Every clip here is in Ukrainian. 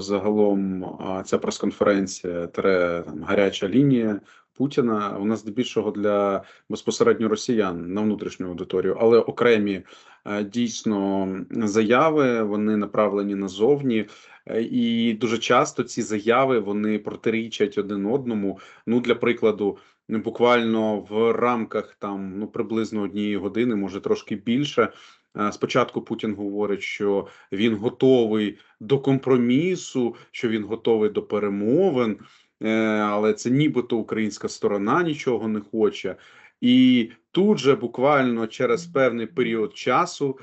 загалом ця прес-конференція там гаряча лінія Путіна. Вона здебільшого для безпосередньо росіян на внутрішню аудиторію, але окремі е, дійсно заяви вони направлені назовні. Е, І дуже часто ці заяви вони протирічать один одному. Ну, для прикладу, буквально в рамках там ну приблизно однієї години, може трошки більше. Е, Спочатку Путін говорить, що він готовий до компромісу, що він готовий до перемовин, е, але це нібито українська сторона нічого не хоче. І тут же буквально через певний період часу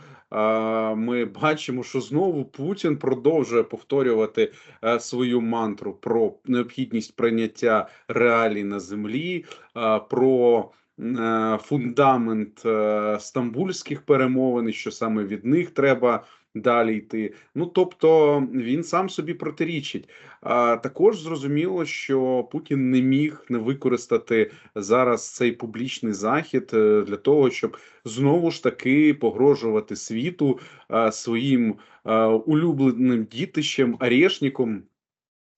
ми бачимо, що знову Путін продовжує повторювати е, свою мантру про необхідність прийняття реалій на землі, про е, фундамент е, стамбульських перемовин, що саме від них треба далі йти. Ну тобто він сам собі протирічить. А також зрозуміло, що Путін не міг не використати зараз цей публічний захід е, для того, щоб знову ж таки погрожувати світу е, своїм е, улюбленим дітищем Арешніком.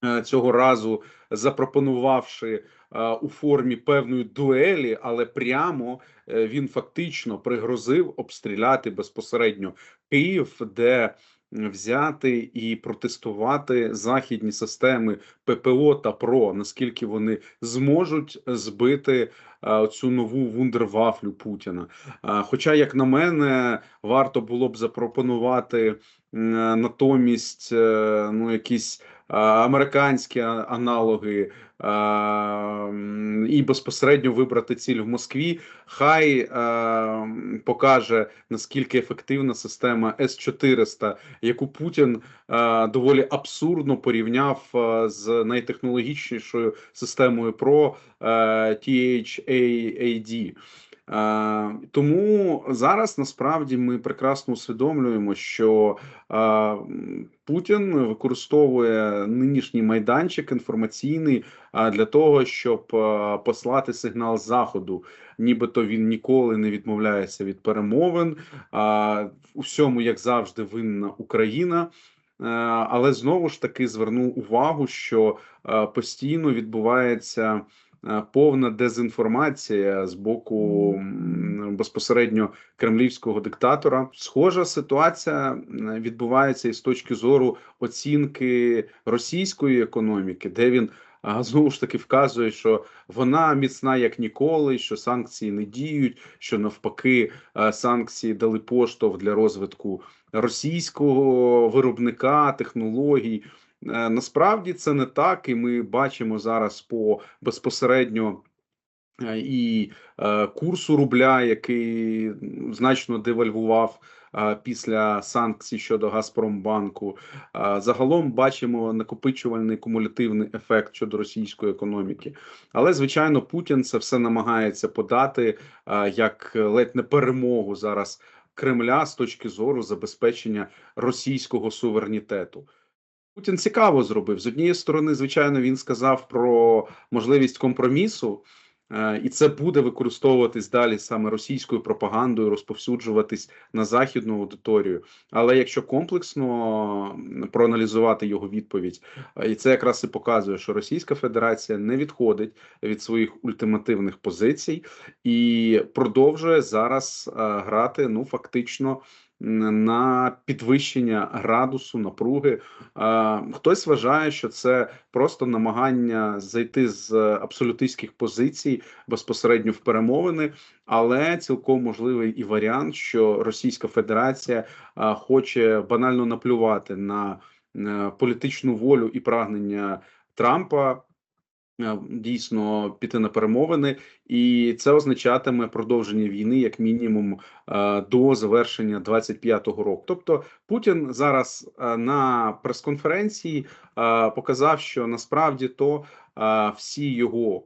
Е, Цього разу запропонувавши е, у формі певної дуелі, але прямо е, він фактично пригрозив обстріляти безпосередньо Київ, де взяти і протестувати західні системи ППО та ПРО, наскільки вони зможуть збити цю нову вундервафлю Путіна. Хоча, як на мене, варто було б запропонувати натомість ну якісь американські аналоги е, і безпосередньо вибрати ціль в Москві. Хай е, покаже наскільки ефективна система С-400, яку Путін е, доволі абсурдно порівняв е, з найтехнологічнішою системою ПРО е, THAAD. Е, тому зараз насправді ми прекрасно усвідомлюємо, що е, Путін використовує нинішній майданчик інформаційний е, для того, щоб послати сигнал заходу, нібито він ніколи не відмовляється від перемовин. У всьому, як завжди, винна Україна. Але знову ж таки зверну увагу, що постійно відбувається повна дезінформація з боку безпосередньо кремлівського диктатора. Схожа ситуація відбувається і з точки зору оцінки російської економіки, де він а, знову ж таки вказує, що вона міцна як ніколи, що санкції не діють, що навпаки е, санкції дали поштовх для розвитку російського виробника технологій. Е, Насправді це не так, і ми бачимо зараз по безпосередньо е, і е, курсу рубля, який значно девальвував після санкцій щодо Газпромбанку. Загалом бачимо накопичувальний кумулятивний ефект щодо російської економіки. Але звичайно, Путін це все намагається подати як ледь не перемогу зараз Кремля з точки зору забезпечення російського суверенітету. Путін цікаво зробив з однієї сторони, звичайно, він сказав про можливість компромісу, е, і це буде використовуватись далі саме російською пропагандою, розповсюджуватись на західну аудиторію. Але якщо комплексно проаналізувати його відповідь, е, і це якраз і показує, що Російська Федерація не відходить від своїх ультимативних позицій і продовжує зараз е, грати ну фактично на підвищення градусу напруги. Хтось вважає, що це просто намагання зайти з абсолютистських позицій безпосередньо в перемовини, але цілком можливий і варіант, що Російська Федерація хоче банально наплювати на е, політичну волю і прагнення Трампа. Е, Дійсно піти на перемовини, і це означатиме продовження війни як мінімум е, до завершення 25-го року. Тобто Путін зараз е, на прес-конференції показав, що насправді то всі його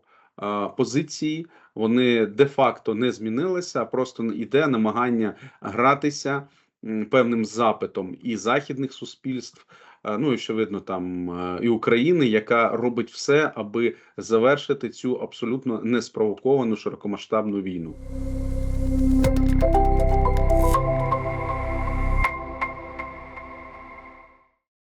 позиції вони де-факто не змінилися, а просто йде намагання гратися певним запитом і західних суспільств. Ну, і що видно, там е, і України, яка робить все, аби завершити цю абсолютно неспровоковану широкомасштабну війну.